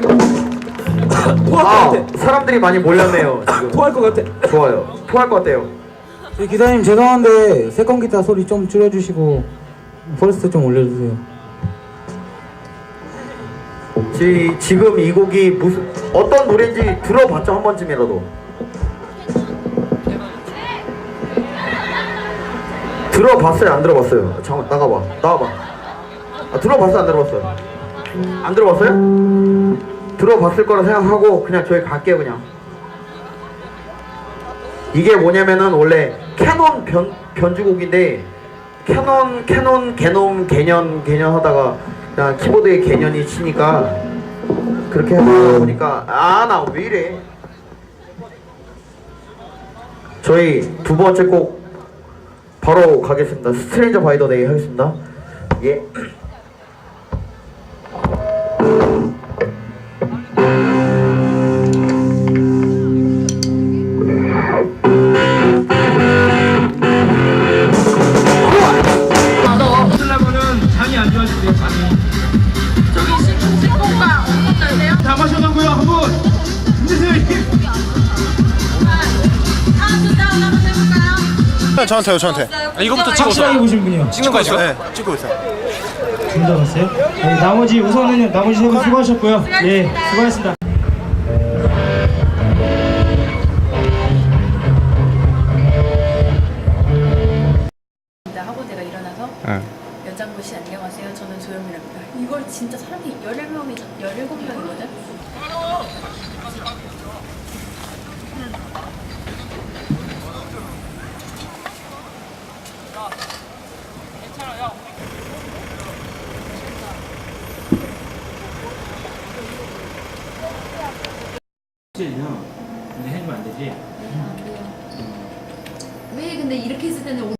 토할 아것 같아. 사람들이 많이 몰렸네요 지금 토할 것 같아. 좋아요 토할 것 같아요 저희 기사님 죄송한데 세컨 기타 소리 좀 줄여주시고 퍼스트 좀 올려주세요. 지, 지금 이 곡이 무슨 어떤 노래인지 들어봤죠 한 번쯤이라도 들어봤어요 안 들어봤어요 잠깐 나가봐 나와봐 아 들어봤어요 안 들어봤어요 안 들어봤어요? 들어봤을 거라 생각하고 그냥 저희 갈게요 그냥. 이게 뭐냐면은 원래 캐논 변, 변주곡인데 캐논 캐논 개놈 개년 개년 하다가 그냥 키보드에 개년이 치니까 그렇게 하다 보니까 아 나 왜 이래? 저희 두 번째 곡 바로 가겠습니다. 스트레인저 바이 더 데이 하겠습니다. 예 해볼까요? 저한테요 저한테 아, 이거부터 확실하게 보신 분이요. 찍는 거죠? 네 찍고 있어요 둘 다 봤어요? 네, 나머지 우선은 나머지 세 분 수고하셨고요. 예, 수고하셨습니다. 하고 내가 일어나서 연장부 씨 안녕하세요. 저는 조영민입니다. 이걸 진짜 사람이 11명이 17명이거든. 왜 근데 이렇게 했을 때는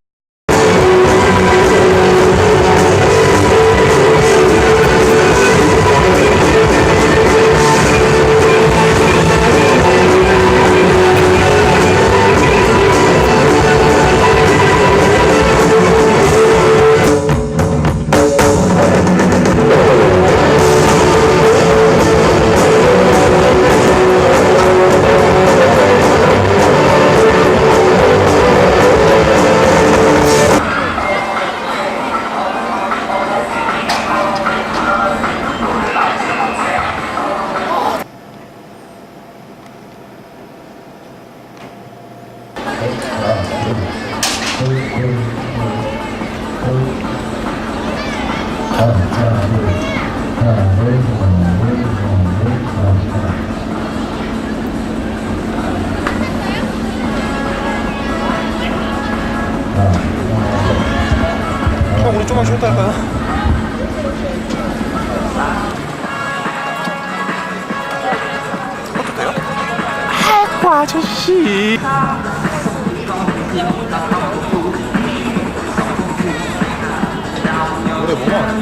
형 우리 쉬었다 할까요? 그것도 돼요? 아이고 아저씨 노래 뭐 많아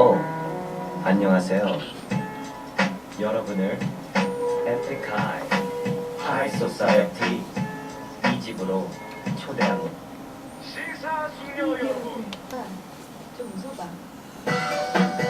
어, 안녕하세요. 여러분을 에픽하이 하이 소사이어티 이 집으로 초대하고 좀 웃어봐.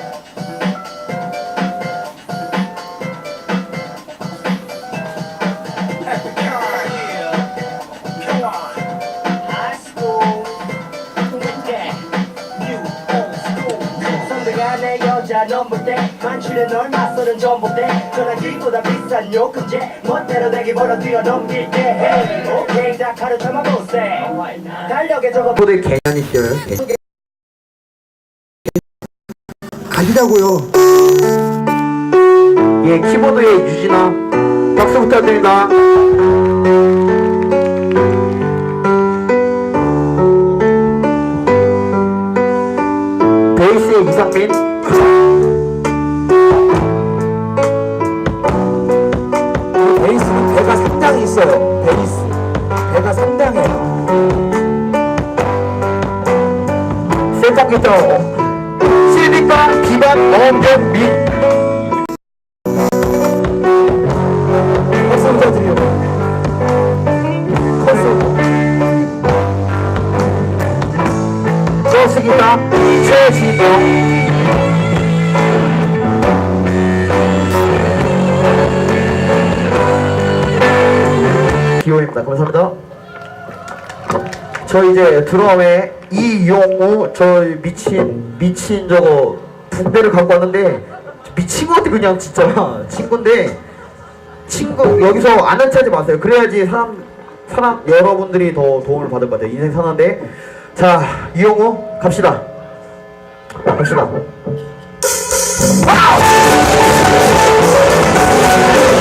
내 여자 넘볼 때 만취는 널 맞서는 전봇대 전화기보다 비싼 요금제 멋대로 내기 벌어 뛰어넘길게. Hey, 오케이 다 가르쳐만 보세. 달력에 적어. 키보드에 개년이 씌어요? 개. 가시자고요. 예 키보드의 유진아 박수 부탁드립니다. 베이스의 이상민 엄경민 박수 부탁드려요. 버스 기타 최진영 기호입니다. 감사합니다. 저 이제 드럼에 이 용우 저 미친 미친 저거 붕대를 갖고 왔는데 미친 것 같아 그냥 진짜 친구인데 친구 여기서 아는 체하지 마세요. 그래야지 사람 사람 여러분들이 더 도움을 받을 것 같아요. 인생 사는데 자 이용우 갑시다. 갑시다. 와우!